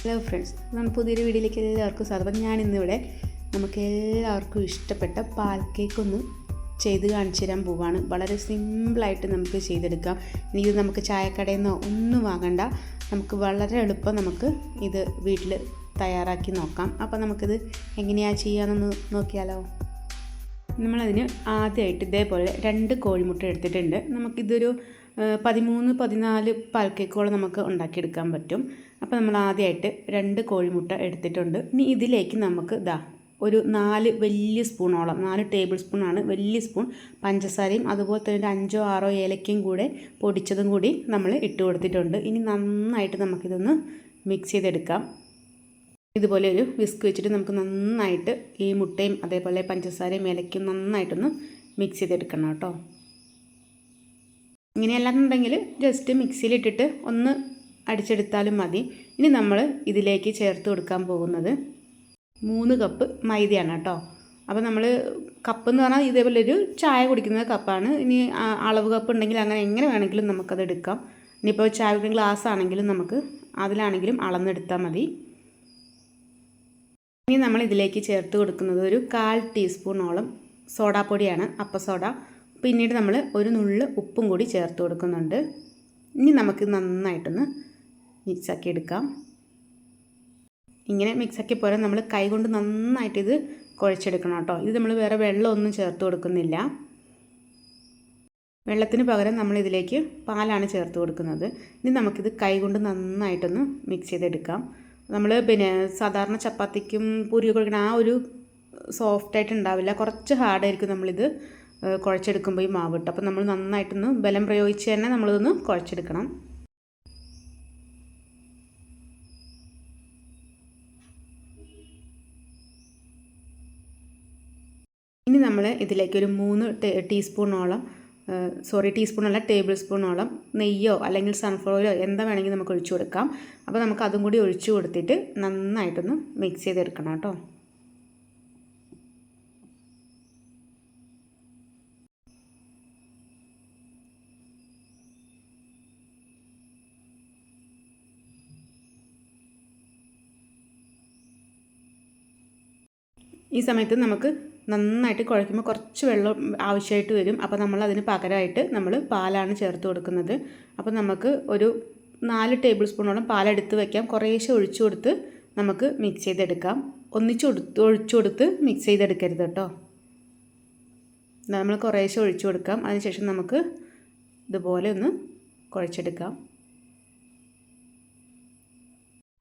Hello friends നമ്മൾ പുതിയൊരു വീഡിയോയിലേക്ക് എല്ലാവർക്കും സ്വാഗതം. ഞാൻ ഇന്നിവിടെ നമുക്ക് എല്ലാവർക്കും ഇഷ്ടപ്പെട്ട പാൽ കേക്ക് ഒന്ന് ചെയ്ത് കാണിച്ചു തരാൻ പോവാണ്. വളരെ സിമ്പിളായിട്ട് നമുക്ക് ചെയ്തെടുക്കാം. ഇത് നമുക്ക് ചായക്കടയിൽ നിന്നോ ഒന്നും വാങ്ങണ്ട. നമുക്ക് വളരെ എളുപ്പം നമുക്ക് ഇത് വീട്ടിൽ തയ്യാറാക്കി നോക്കാം. അപ്പോൾ നമുക്കിത് എങ്ങനെയാണ് ചെയ്യാമെന്നൊന്ന് നോക്കിയാലോ? നമ്മളതിന് ആദ്യമായിട്ട് ഇതേപോലെ രണ്ട് കോഴിമുട്ട എടുത്തിട്ടുണ്ട്. നമുക്കിതൊരു പതിമൂന്ന് പതിനാല് പാൽ കേക്കുകൾ നമുക്ക് ഉണ്ടാക്കിയെടുക്കാൻ പറ്റും. അപ്പോൾ നമ്മൾ ആദ്യമായിട്ട് രണ്ട് കോഴിമുട്ട എടുത്തിട്ടുണ്ട്. ഇനി ഇതിലേക്ക് നമുക്ക് ഇതാ ഒരു നാല് വലിയ സ്പൂണോളം നാല് ടേബിൾ സ്പൂണാണ് വലിയ സ്പൂൺ പഞ്ചസാരയും അതുപോലെ തന്നെ ഒരു അഞ്ചോ ആറോ ഏലക്കയും കൂടെ പൊടിച്ചതും കൂടി നമ്മൾ ഇട്ട് കൊടുത്തിട്ടുണ്ട്. ഇനി നന്നായിട്ട് നമുക്കിതൊന്ന് മിക്സ് ചെയ്തെടുക്കാം. ഇതുപോലെ ഒരു വിസ്ക് വെച്ചിട്ട് നമുക്ക് നന്നായിട്ട് ഈ മുട്ടയും അതേപോലെ പഞ്ചസാരയും ഏലക്കയും നന്നായിട്ടൊന്ന് മിക്സ് ചെയ്തെടുക്കണം കേട്ടോ. ഇങ്ങനെയല്ലാന്നുണ്ടെങ്കിൽ ജസ്റ്റ് മിക്സിയിലിട്ടിട്ട് ഒന്ന് അടിച്ചെടുത്താലും മതി. ഇനി നമ്മൾ ഇതിലേക്ക് ചേർത്ത് കൊടുക്കാൻ പോകുന്നത് മൂന്ന് കപ്പ് മൈദയാണ് കേട്ടോ. അപ്പോൾ നമ്മൾ കപ്പ് എന്ന് പറഞ്ഞാൽ ഇതേപോലെ ഒരു ചായ കുടിക്കുന്ന കപ്പാണ് ഇനി അളവ് കപ്പ് ഉണ്ടെങ്കിൽ അങ്ങനെ എങ്ങനെ വേണമെങ്കിലും നമുക്കത് എടുക്കാം. ഇനിയിപ്പോൾ ചായ കുടിക്കുന്ന ഗ്ലാസ് ആണെങ്കിലും നമുക്ക് അതിലാണെങ്കിലും അളന്നെടുത്താൽ മതി. ഇനി നമ്മൾ ഇതിലേക്ക് ചേർത്ത് കൊടുക്കുന്നത് ഒരു കാൽ ടീസ്പൂണോളം സോഡാപ്പൊടിയാണ് അപ്പ സോഡ. പിന്നീട് നമ്മൾ ഒരു നുള്ള് ഉപ്പും കൂടി ചേർത്ത് കൊടുക്കുന്നുണ്ട്. ഇനി നമുക്ക് നന്നായിട്ടൊന്ന് മിക്സാക്കി എടുക്കാം. ഇങ്ങനെ മിക്സാക്കി പോരാ നമ്മൾ കൈ കൊണ്ട് നന്നായിട്ട് ഇത് കുഴച്ചെടുക്കണം കേട്ടോ. ഇത് നമ്മൾ വേറെ വെള്ളമൊന്നും ചേർത്ത് കൊടുക്കുന്നില്ല. വെള്ളത്തിന് പകരം നമ്മൾ ഇതിലേക്ക് പാലാണ് ചേർത്ത് കൊടുക്കുന്നത്. ഇനി നമുക്കിത് കൈ കൊണ്ട് നന്നായിട്ടൊന്ന് മിക്സ് ചെയ്തെടുക്കാം. നമ്മൾ പിന്നെ സാധാരണ ചപ്പാത്തിക്കും പൂരി കൊടുക്കുന്ന ആ ഒരു സോഫ്റ്റായിട്ട് ഉണ്ടാവില്ല. കുറച്ച് ഹാർഡായിരിക്കും നമ്മളിത് കുഴച്ചെടുക്കുമ്പോൾ ഈ മാവ് ഇട്ട്. അപ്പോൾ നമ്മൾ നന്നായിട്ടൊന്ന് ബലം പ്രയോഗിച്ച് തന്നെ നമ്മളിതൊന്ന് കുഴച്ചെടുക്കണം. നമ്മൾ ഇതിലേക്ക് ഒരു മൂന്ന് ടീസ്പൂണോളം സോറി ടീസ്പൂണല്ല ടേബിൾ സ്പൂണോളം നെയ്യോ അല്ലെങ്കിൽ സൺഫ്ലവർ ഓയിലോ എന്താ വേണമെങ്കിൽ നമുക്ക് ഒഴിച്ചു കൊടുക്കാം. അപ്പോൾ നമുക്ക് അതും കൂടി ഒഴിച്ചു കൊടുത്തിട്ട് നന്നായിട്ടൊന്ന് മിക്സ് ചെയ്തെടുക്കണം കേട്ടോ. ഈ സമയത്ത് നമുക്ക് നന്നായിട്ട് കുഴയ്ക്കുമ്പോൾ കുറച്ച് വെള്ളം ആവശ്യമായിട്ട് വരും. അപ്പോൾ നമ്മൾ അതിന് പകരമായിട്ട് നമ്മൾ പാലാണ് ചേർത്ത് കൊടുക്കുന്നത്. അപ്പോൾ നമുക്ക് ഒരു നാല് ടേബിൾ സ്പൂണോളം പാലെടുത്ത് വയ്ക്കാം കുറേശ്ശെ ഒഴിച്ചു കൊടുത്ത് നമുക്ക് മിക്സ് ചെയ്തെടുക്കാം. ഒന്നിച്ച് കൊടുത്ത് ഒഴിച്ചു കൊടുത്ത് മിക്സ് ചെയ്തെടുക്കരുത് കേട്ടോ. നമ്മൾ കുറേശ്ശെ ഒഴിച്ചു കൊടുക്കാം. അതിനുശേഷം നമുക്ക് ഇതുപോലെ ഒന്ന് കുഴച്ചെടുക്കാം.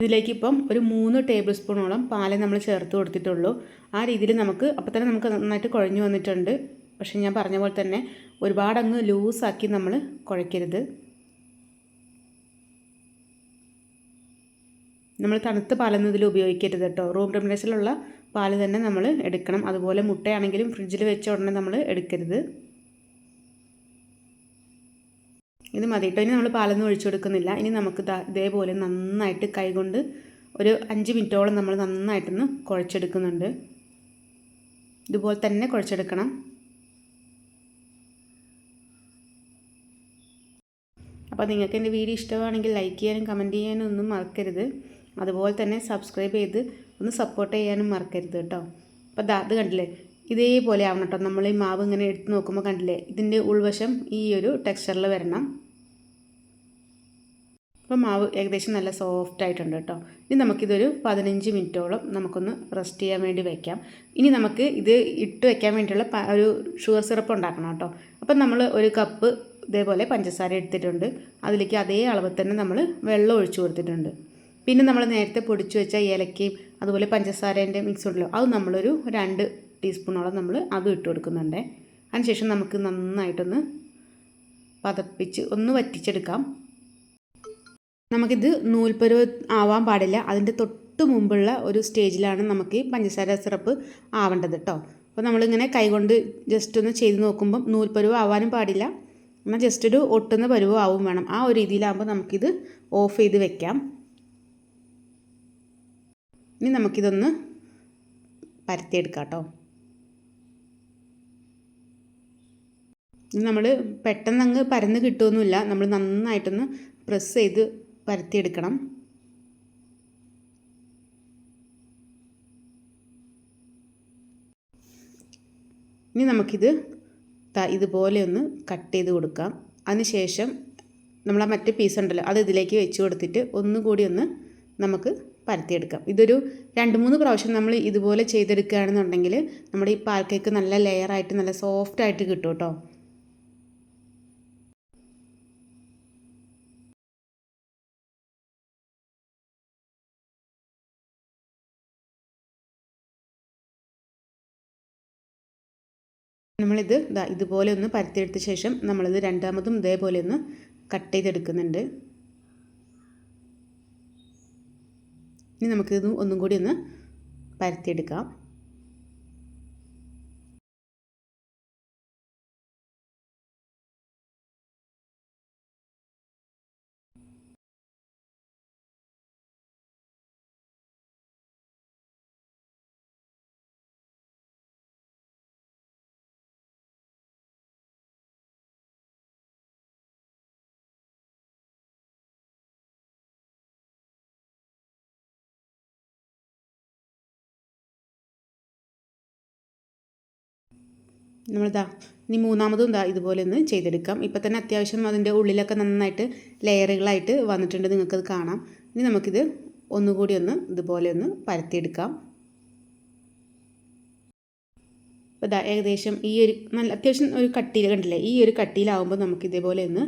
ഇതിലേക്ക് ഇപ്പം ഒരു മൂന്ന് ടേബിൾ സ്പൂണോളം പാൽ നമ്മൾ ചേർത്ത് കൊടുത്തിട്ടുള്ളൂ. ആ രീതിയിൽ നമുക്ക് അപ്പോൾ തന്നെ നമുക്ക് നന്നായിട്ട് കുഴഞ്ഞു വന്നിട്ടുണ്ട്. പക്ഷേ ഞാൻ പറഞ്ഞ പോലെ തന്നെ ഒരുപാട് അങ്ങ് ലൂസാക്കി നമ്മൾ കുഴയ്ക്കരുത്. നമ്മൾ തണുത്ത പാലൊന്നും ഇതിൽ ഉപയോഗിക്കരുത് കേട്ടോ. റൂം ടെമ്പറേച്ചറിലുള്ള പാൽ തന്നെ നമ്മൾ എടുക്കണം. അതുപോലെ മുട്ടയാണെങ്കിലും ഫ്രിഡ്ജിൽ വെച്ച ഉടനെ നമ്മൾ എടുക്കരുത്. ഇത് മതി. കേട്ടോ ഇനി നമ്മൾ പാലൊന്നും ഒഴിച്ചു കൊടുക്കുന്നില്ല. ഇനി നമുക്ക് ഇതേപോലെ നന്നായിട്ട് കൈകൊണ്ട് ഒരു അഞ്ച് മിനിറ്റോളം നമ്മൾ നന്നായിട്ടൊന്ന് കുഴച്ചെടുക്കുന്നുണ്ട്. ഇതുപോലെ തന്നെ കുഴച്ചെടുക്കണം. അപ്പോൾ നിങ്ങൾക്ക് എന്റെ വീഡിയോ ഇഷ്ടമാണെങ്കിൽ ലൈക്ക് ചെയ്യാനും കമന്റ് ചെയ്യാനും ഒന്നും മറക്കരുത്. അതുപോലെ തന്നെ സബ്സ്ക്രൈബ് ചെയ്ത് ഒന്ന് സപ്പോർട്ട് ചെയ്യാനും മറക്കരുത് കേട്ടോ. അപ്പോൾ ദാ ഇത് കണ്ടില്ലേ? ഇതേപോലെ ആവണം കേട്ടോ. നമ്മൾ ഈ മാവ് ഇങ്ങനെ എടുത്ത് നോക്കുമ്പോൾ കണ്ടില്ലേ? ഇതിന്റെ ഉൾവശം ഈ ഒരു ടെക്സ്ചറിൽ വരണം. അപ്പോൾ മാവ് ഏകദേശം നല്ല സോഫ്റ്റ് ആയിട്ടുണ്ട് കേട്ടോ. ഇനി നമുക്കിതൊരു പതിനഞ്ച് മിനിറ്റോളം നമുക്കൊന്ന് റെസ്റ്റ് ചെയ്യാൻ വേണ്ടി വെക്കാം. ഇനി നമുക്ക് ഇത് ഇട്ട് വെക്കാൻ വേണ്ടിയിട്ടുള്ള ഒരു ഷുഗർ സിറപ്പ് ഉണ്ടാക്കണം കേട്ടോ. അപ്പം നമ്മൾ ഒരു കപ്പ് ഇതേപോലെ പഞ്ചസാര എടുത്തിട്ടുണ്ട്. അതിലേക്ക് അതേ അളവിൽ തന്നെ നമ്മൾ വെള്ളം ഒഴിച്ചു കൊടുത്തിട്ടുണ്ട്. പിന്നെ നമ്മൾ നേരത്തെ പൊടിച്ചു വെച്ച ഏലക്കയും അതുപോലെ പഞ്ചസാരേന്റെ മിക്സ് ഉണ്ടല്ലോ അത് നമ്മളൊരു രണ്ട് ടീസ്പൂണോളം നമ്മൾ അതും ഇട്ട് കൊടുക്കുന്നുണ്ട്. അതിനുശേഷം നമുക്ക് നന്നായിട്ടൊന്ന് പതപ്പിച്ച് ഒന്ന് വറ്റിച്ചെടുക്കാം. നമുക്കിത് നൂൽപ്പരുവ് ആവാൻ പാടില്ല. അതിന്റെ തൊട്ട് മുമ്പുള്ള ഒരു സ്റ്റേജിലാണ് നമുക്ക് ഈ പഞ്ചസാര സിറപ്പ് ആവേണ്ടത് കേട്ടോ അപ്പോൾ നമ്മളിങ്ങനെ കൈകൊണ്ട് ജസ്റ്റ് ഒന്ന് ചെയ്ത് നോക്കുമ്പം നൂൽപ്പരുവ് ആവാനും പാടില്ല. എന്നാൽ ജസ്റ്റ് ഒരു ഒട്ടുന്ന പരുവ് ആവും വേണം. ആ ഒരു രീതിയിലാകുമ്പോൾ നമുക്കിത് ഓഫ് ചെയ്ത് വെക്കാം. ഇനി നമുക്കിതൊന്ന് പരത്തിയെടുക്കാം കേട്ടോ നമ്മൾ പെട്ടെന്ന് അങ്ങ് പരന്ന് കിട്ടുമൊന്നുമില്ല നമ്മൾ നന്നായിട്ടൊന്ന് പ്രസ് ചെയ്ത് പരത്തിയെടുക്കണം. ഇനി നമുക്കിത് ഇതുപോലെ ഒന്ന് കട്ട് ചെയ്ത് കൊടുക്കാം. അതിനുശേഷം നമ്മൾ ആ മറ്റേ പീസ് ഉണ്ടല്ലോ അത് ഇതിലേക്ക് വെച്ച് കൊടുത്തിട്ട് ഒന്നുകൂടി ഒന്ന് നമുക്ക് പരത്തിയെടുക്കാം. ഇതൊരു രണ്ട് മൂന്ന് പ്രാവശ്യം നമ്മൾ ഇതുപോലെ ചെയ്തെടുക്കുകയാണെന്നുണ്ടെങ്കിൽ നമ്മുടെ ഈ പാൽക്കേക്ക് നല്ല ലെയറായിട്ട് നല്ല സോഫ്റ്റായിട്ട് കിട്ടും കേട്ടോ. നമ്മളിത് ഇതാ ഇതുപോലെ ഒന്ന് പരത്തിയെടുത്ത ശേഷം നമ്മളിത് രണ്ടാമതും ഇതേപോലെ ഒന്ന് കട്ട് ചെയ്തെടുക്കുന്നുണ്ട്. ഇനി നമുക്കിത് ഒന്നും കൂടി ഒന്ന് പരത്തിയെടുക്കാം. നമ്മളിതാ ഇനി മൂന്നാമതും ഇതാ ഇതുപോലെ ഒന്ന് ചെയ്തെടുക്കാം. ഇപ്പം തന്നെ അത്യാവശ്യം അതിന്റെ ഉള്ളിലൊക്കെ നന്നായിട്ട് ലെയറുകളായിട്ട് വന്നിട്ടുണ്ട് നിങ്ങൾക്കത് കാണാം. ഇനി നമുക്കിത് ഒന്നുകൂടി ഒന്ന് ഇതുപോലെ ഒന്ന് പരത്തിയെടുക്കാം. അപ്പോൾ ഇതാ ഏകദേശം ഈ ഒരു നല്ല അത്യാവശ്യം ഒരു കട്ടിയിൽ കണ്ടില്ലേ ഈ ഒരു കട്ടിയിലാവുമ്പോൾ നമുക്ക് ഇതേപോലെ ഒന്ന്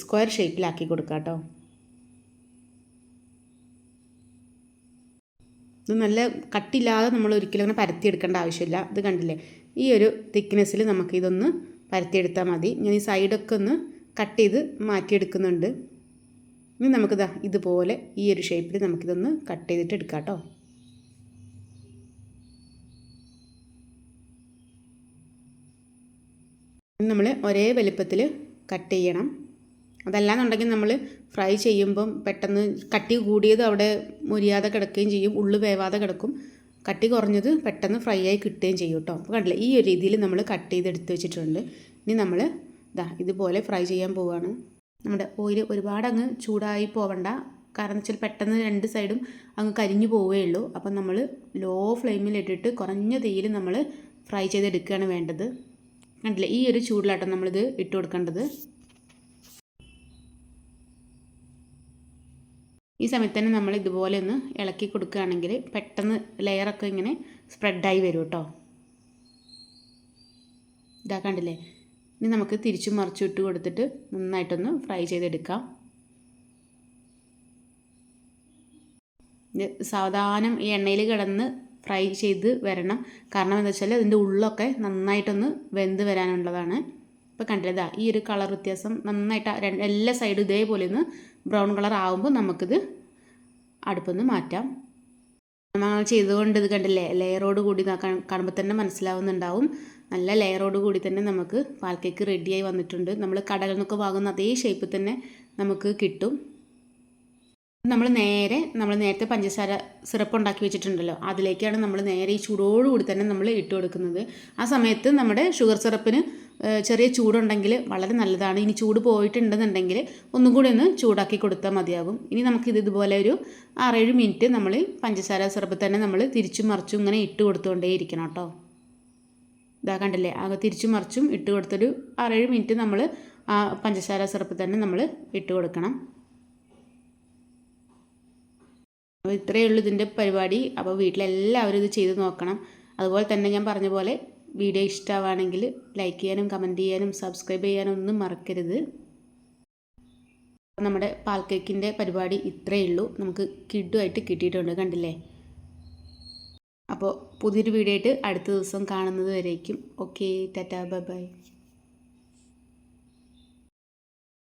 സ്ക്വയർ ഷേപ്പിലാക്കി കൊടുക്കാം കേട്ടോ. ഇത് നല്ല കട്ടില്ലാതെ നമ്മൾ ഒരിക്കലും അങ്ങനെ പരത്തിയെടുക്കേണ്ട ആവശ്യമില്ല. ഇത് കണ്ടില്ലേ ഈ ഒരു തിക്നെസ്സിൽ നമുക്കിതൊന്ന് പരത്തിയെടുത്താൽ മതി. ഞാൻ ഈ സൈഡൊക്കെ ഒന്ന് കട്ട് ചെയ്ത് മാറ്റിയെടുക്കുന്നുണ്ട്. ഇനി നമുക്കിതാ ഇതുപോലെ ഈ ഒരു ഷേപ്പിൽ നമുക്കിതൊന്ന് കട്ട് ചെയ്തിട്ട് എടുക്കാം കേട്ടോ നമ്മൾ ഒരേ വലുപ്പത്തിൽ കട്ട് ചെയ്യണം. അതല്ലാന്നുണ്ടെങ്കിൽ നമ്മൾ ഫ്രൈ ചെയ്യുമ്പം പെട്ടെന്ന് കട്ടി കൂടിയത് അവിടെ മുരിയാതെ കിടക്കുകയും ചെയ്യും ഉള്ളു വേവാതെ കിടക്കും. കട്ടി കുറഞ്ഞത് പെട്ടെന്ന് ഫ്രൈ ആയി കിട്ടുകയും ചെയ്യും കേട്ടോ. അപ്പോൾ കണ്ടില്ല ഈ ഒരു രീതിയിൽ നമ്മൾ കട്ട് ചെയ്ത് എടുത്ത് വെച്ചിട്ടുണ്ട്. ഇനി നമ്മൾ ഇതാ ഇതുപോലെ ഫ്രൈ ചെയ്യാൻ പോവുകയാണ് നമ്മുടെ ഓയിൽ ഒരുപാട് അങ്ങ് ചൂടായി പോവണ്ട. കാരണം വെച്ചാൽ പെട്ടെന്ന് രണ്ട് സൈഡും അങ്ങ് കരിഞ്ഞു പോവുകയുള്ളൂ അപ്പം നമ്മൾ ലോ ഫ്ലെയിമിലിട്ടിട്ട് കുറഞ്ഞ തീയിൽ നമ്മൾ ഫ്രൈ ചെയ്തെടുക്കുകയാണ് വേണ്ടത്. കണ്ടില്ലേ ഈ ഒരു ചൂടിലാട്ടോ നമ്മളിത് ഇട്ട് കൊടുക്കേണ്ടത്. ഈ സമയത്ത് തന്നെ നമ്മൾ ഇതുപോലെ ഒന്ന് ഇളക്കി കൊടുക്കുകയാണെങ്കിൽ പെട്ടെന്ന് ലെയറൊക്കെ ഇങ്ങനെ സ്പ്രെഡായി വരും കേട്ടോ ഇതാ കണ്ടില്ലേ? ഇനി നമുക്ക് തിരിച്ചും മറിച്ചും ഇട്ട് കൊടുത്തിട്ട് നന്നായിട്ടൊന്ന് ഫ്രൈ ചെയ്തെടുക്കാം. സാവധാനം ഈ എണ്ണയിൽ കിടന്ന് ഫ്രൈ ചെയ്ത് വരണം. കാരണം എന്താ വെച്ചാൽ അതിന്റെ ഉള്ളൊക്കെ നന്നായിട്ടൊന്ന് വെന്ത് വരാനുള്ളതാണ്. ഇപ്പോൾ കണ്ടില്ലേ ഈ ഒരു കളർ വ്യത്യാസം നന്നായിട്ട് എല്ലാ സൈഡും ഇതേപോലെ ഒന്ന് ബ്രൗൺ കളർ ആകുമ്പോൾ നമുക്കിത് അടുപ്പൊന്ന് മാറ്റാം. നമ്മൾ ചെയ്തുകൊണ്ട് ഇത് കണ്ടില്ലേ ലെയറോട് കൂടി കാണുമ്പോൾ തന്നെ മനസ്സിലാവുന്നുണ്ടാവും. നല്ല ലെയറോട് കൂടി തന്നെ നമുക്ക് പാൽ കേക്ക് റെഡിയായി വന്നിട്ടുണ്ട്. നമ്മൾ കടകളിൽ നിന്നൊക്കെ വാങ്ങുന്ന അതേ ഷേപ്പിൽ തന്നെ നമുക്ക് കിട്ടും. നമ്മൾ നേരെ നമ്മൾ നേരത്തെ പഞ്ചസാര സിറപ്പ് ഉണ്ടാക്കി വെച്ചിട്ടുണ്ടല്ലോ അതിലേക്കാണ് നമ്മൾ നേരെ ഈ ചൂടോടുകൂടി തന്നെ നമ്മൾ ഇട്ട് കൊടുക്കുന്നത്. ആ സമയത്ത് നമ്മുടെ ഷുഗർ സിറപ്പിന് ചെറിയ ചൂടുണ്ടെങ്കിൽ വളരെ നല്ലതാണ്. ഇനി ചൂട് പോയിട്ടുണ്ടെന്നുണ്ടെങ്കിൽ ഒന്നും കൂടി ഒന്ന് ചൂടാക്കി കൊടുത്താൽ മതിയാകും. ഇനി നമുക്കിത് ഇതുപോലെ ഒരു ആറേഴ് മിനിറ്റ് നമ്മൾ പഞ്ചസാര സിറപ്പ് തന്നെ നമ്മൾ തിരിച്ചും മറിച്ചും ഇങ്ങനെ ഇട്ട് കൊടുത്തുകൊണ്ടേ ഇരിക്കണം കേട്ടോ. ഇതാ കണ്ടില്ലേ? ആകെ തിരിച്ചും മറിച്ചും ഇട്ട് കൊടുത്തൊരു ആറേഴ് മിനിറ്റ് നമ്മൾ ആ പഞ്ചസാര സിറപ്പ് തന്നെ നമ്മൾ ഇട്ട് കൊടുക്കണം. അപ്പോൾ ഇത്രയേ ഉള്ളൂ ഇതിന്റെ പരിപാടി. അപ്പോൾ വീട്ടിലെല്ലാവരും ഇത് ചെയ്ത് നോക്കണം. അതുപോലെ തന്നെ ഞാൻ പറഞ്ഞ പോലെ വീഡിയോ ഇഷ്ടമാണെങ്കിൽ ലൈക്ക് ചെയ്യാനും കമന്റ് ചെയ്യാനും സബ്സ്ക്രൈബ് ചെയ്യാനും ഒന്നും മറക്കരുത്. നമ്മുടെ പാൽ കേക്കിന്റെ പരിപാടി ഇത്രയേ ഉള്ളൂ. നമുക്ക് കിഡുമായിട്ട് കിട്ടിയിട്ടുണ്ട് കണ്ടില്ലേ? അപ്പോൾ പുതിയൊരു വീഡിയോ ആയിട്ട് അടുത്ത ദിവസം കാണുന്നത് വരേക്കും. Okay tata bye bye